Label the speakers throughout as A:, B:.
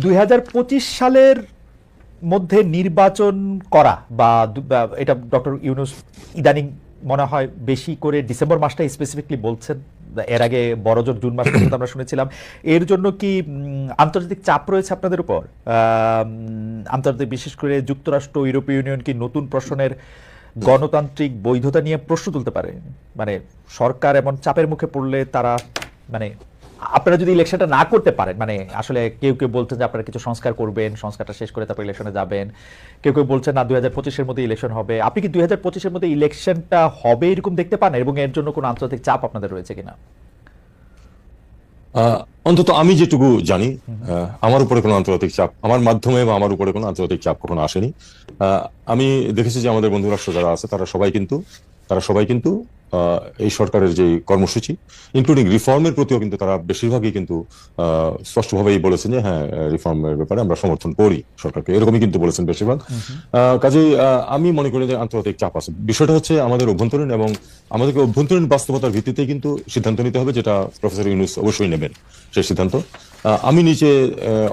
A: দুই হাজার পঁচিশ সালের মধ্যে নির্বাচন করা বা এটা ডক্টর ইউনুস ইদানিং মনে হয় বেশি করে ডিসেম্বর মাসটা স্পেসিফিকলি বলছেন। এর আগে বড়জোর জুন মাস পর্যন্ত আমরা শুনেছিলাম। এর জন্য কি আন্তর্জাতিক চাপ রয়েছে আপনাদের উপর? আন্তর্জাতিক বিশেষ করে যুক্তরাষ্ট্র, ইউরোপীয় ইউনিয়ন কি নতুন প্রশ্নের গণতান্ত্রিক বৈধতা নিয়ে প্রশ্ন তুলতে পারে? মানে সরকার এমন চাপের মুখে পড়লে তারা মানে আপনারা যদি ইলেকশনটা না করতে পারেন মানে আসলে কেউ কেউ বলছেন যে আপনারা কিছু সংস্কার করবেন সংস্কারটা শেষ করে তারপর ইলেকশনে যাবেন। কেউ কেউ বলছেন না দুই হাজার পঁচিশের মধ্যে ইলেকশন হবে। আপনি কি দুই হাজার পঁচিশের মধ্যে ইলেকশনটা হবে এরকম দেখতে পান? এবং এর জন্য কোনো আন্তর্জাতিক চাপ আপনাদের রয়েছে কিনা?
B: অন্তত আমি যেটুকু জানি আমার উপরে কোনো আন্তর্জাতিক চাপ আমার মাধ্যমে বা আমার উপরে কোনো আন্তর্জাতিক চাপ কখনো আসেনি। আমি দেখেছি যে আমাদের বন্ধু রাষ্ট্র যারা আছে তারা সবাই কিন্তু তারা সবাই কিন্তু এই সরকারের যে কর্মসূচি ইনক্লুডিং রিফর্মের প্রতিও কিন্তু তারা বেশিরভাগই কিন্তু স্পষ্টভাবেই বলেছেন যে হ্যাঁ রিফর্মের ব্যাপারে আমরা সমর্থন করি সরকারকে। এরকমই কিন্তু বলেছেন বেশিরভাগ। কাজেই আমি মনে করি যে আন্তর্জাতিক চাপ আছে। বিষয়টা হচ্ছে আমাদের অভ্যন্তরীণ এবং আমাদেরকে অভ্যন্তরীণ বাস্তবতার ভিত্তিতেই কিন্তু সিদ্ধান্ত নিতে হবে যেটা প্রফেসর ইউনুস অবশ্যই নেবেন সেই সিদ্ধান্ত। আমি নিচে আহ,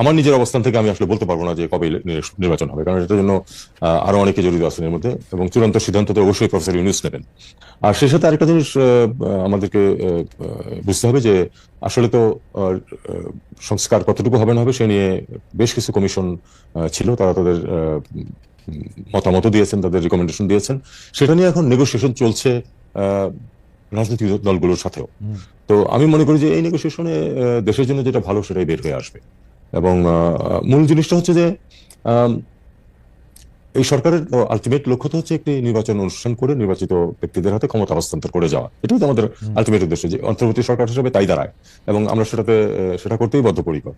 B: আমার নিজের অবস্থান থেকে আমি আসলে বলতে পারব না যে কবে নির্বাচন হবে কারণ এটার জন্য আরও অনেকে জড়িত আছেন এর মধ্যে এবং চূড়ান্ত সিদ্ধান্ত তো অবশ্যই প্রফেসর ইউনুস নেবেন। আর সেই সাথে আরেকটা জিনিস আমাদেরকে বুঝতে হবে যে আসলে তো সংস্কার কতটুকু হবে না হবে সে নিয়ে বেশ কিছু কমিশন ছিল তারা তাদের মতামত দিয়েছেন তাদের রিকমেন্ডেশন দিয়েছেন। সেটা নিয়ে এখন নেগোসিয়েশন চলছে আহ, রাজনৈতিক দলগুলোর সাথেও। তো আমি মনে করি যে এই নেগোসিয়েশনে দেশের জন্য যেটা ভালো সেটাই বের হয়ে আসবে। এবং মূল জিনিসটা হচ্ছে যে এই সরকারের আলটিমেট লক্ষ্য তো হচ্ছে একটি নির্বাচন অনুষ্ঠান করে নির্বাচিত ব্যক্তিদের হাতে ক্ষমতা হস্তান্তর করে যাওয়া। এটাই তো আমাদের আলটিমেট উদ্দেশ্য যে অন্তর্বর্তী সরকার হিসেবে তাই দাঁড়ায় এবং আমরা সেটাতে সেটা করতেই বদ্ধপরিকর।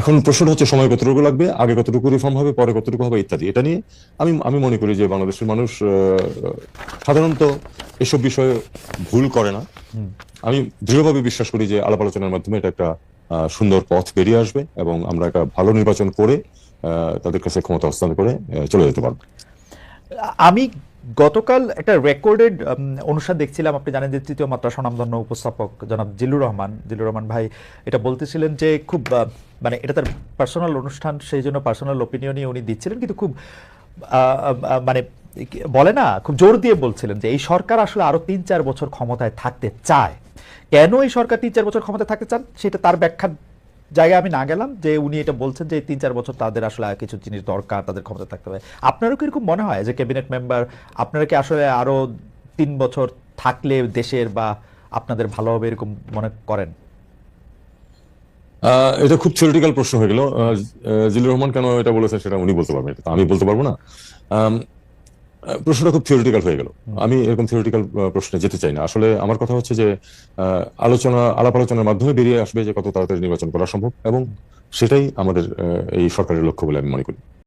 B: এখন প্রশ্নটা হচ্ছে সময় কতটুকু লাগবে আগে কতটুকু রিফর্ম হবে পরে কতটুকু হবে ইত্যাদি। এটা নিয়ে আমি আমি মনে করি যে বাংলাদেশের মানুষ আহ, সাধারণত এসব বিষয়ে ভুল করে না। আমি দৃঢ়ভাবে বিশ্বাস করি যে আলাপ আলোচনার মাধ্যমে এটা একটা সুন্দর পথ বেরিয়ে আসবে এবং আমরা একটা ভালো নির্বাচন করে তাদের কাছে ক্ষমতা হস্তান্তর করে চলে যেতে পারব।
A: আমি গতকাল একটা রেকর্ডেড অনুষ্ঠান দেখছিলাম। আপনি জানেন যে তৃতীয় মাত্রা স্বনামধন্য উপস্থাপক জনাব জিল্লুর রহমান জিল্লুর রহমান ভাই এটা বলতেছিলেন যে খুব মানে এটা তার পার্সোনাল অনুষ্ঠান, সেই জন্য পার্সোনাল ওপিনিয়নই উনি দিচ্ছিলেন। কিন্তু খুব মানে বলে না, খুব জোর দিয়ে বলছিলেন যে এই সরকার আসলে আরও তিন চার বছর ক্ষমতায় থাকতে চায়। কেন এই সরকার তিন চার বছর ক্ষমতা থাকতে চান? সেটা তার ব্যাখ্যার জায়গায় আমি না গেলাম যে উনি এটা বলছেন যে তিন চার বছর তাদের আসলে কিছু জিনিস দরকার, তাদের ক্ষমতা থাকতে হবে। আপনারও কি এরকম মনে হয় যে ক্যাবিনেট মেম্বার, আপনারা কি আসলে আরও তিন বছর থাকলে দেশের বা আপনাদের ভালো হবে এরকম মনে করেন?
B: এটা খুব থিওরিটিক্যাল প্রশ্ন হয়ে গেল। জিল্লুর রহমান কেন এটা বলেছেন সেটা উনি বলতে পারবেন। আমি বলতে পারব না। প্রশ্নটা খুব থিওরিটিক্যাল হয়ে গেল। আমি এরকম থিওরিটিক্যাল প্রশ্নে যেতে চাই না। আসলে আমার কথা হচ্ছে যে আলোচনা, আলাপ আলোচনার মাধ্যমে বেরিয়ে আসবে যে কত তাড়াতাড়ি নির্বাচন করা সম্ভব এবং সেটাই আমাদের এই সরকারের লক্ষ্য বলে আমি মনে করি।